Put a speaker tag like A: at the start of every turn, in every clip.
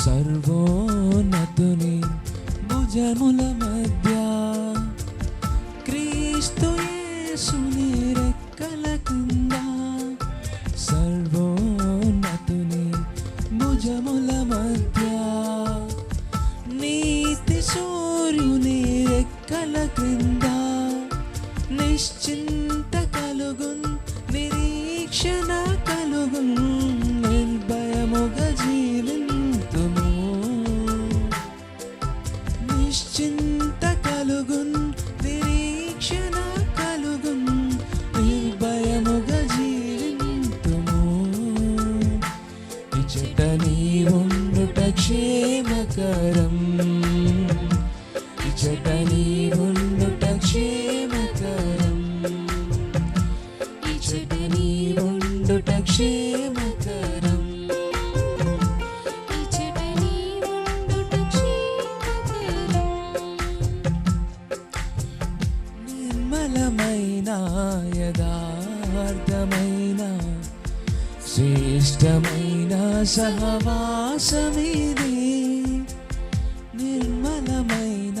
A: సర్వోన్నతుని భుజముల మధ్య క్రీస్తు యేసుని రెక్కల కింద సర్వోన్నతుని భుజముల మధ్య నీతి సూర్యుని రెక్కల క్రింద నిశ్చింత కలుగున్ నిరీక్షణ కలుగున్ నిర్భయముగ జీవి క్షేమకరం ఇచ్చట నీ ఉండుట క్షేమకరం ఇచ్చట నీ క్షేమకరం. నిర్మలమైన యథార్థమైన శ్రేష్టమైన సహవాసమిది. నిర్మలమైన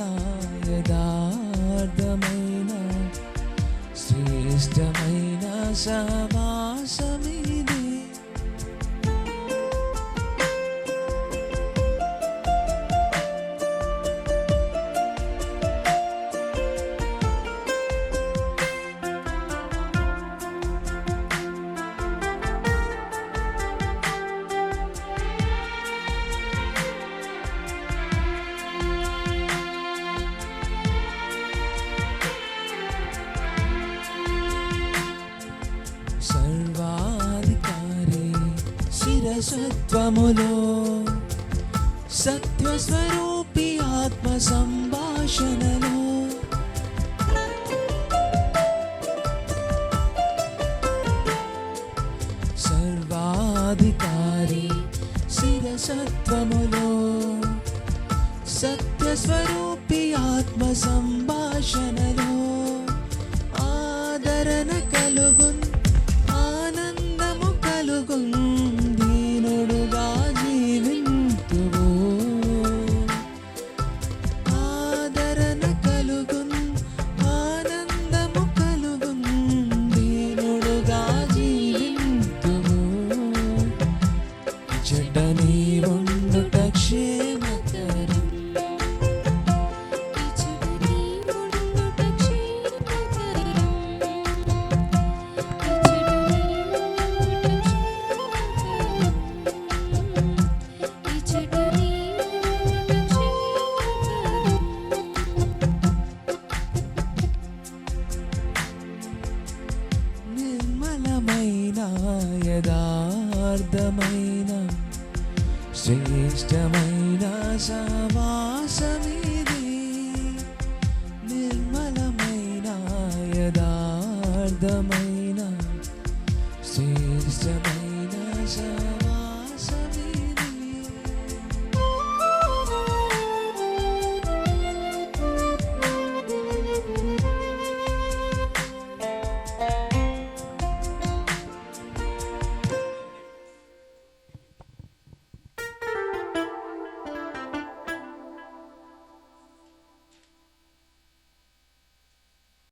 A: యథార్థమైన శ్రేష్టమైన సహవాసమిది
B: सत्त्वमुलो। सत्त्वस्वरूपी आत्मसम्भाषणलो। सर्वाधिकारी स्थिरसत्त्वमुलो सत्यस्वरूपी आत्मसम्भाषणलो।
A: నిర్మలమైన యథార్థమైన శ్రేష్టమైన సవాసమిది నిర్మలమైన యదార్థమైన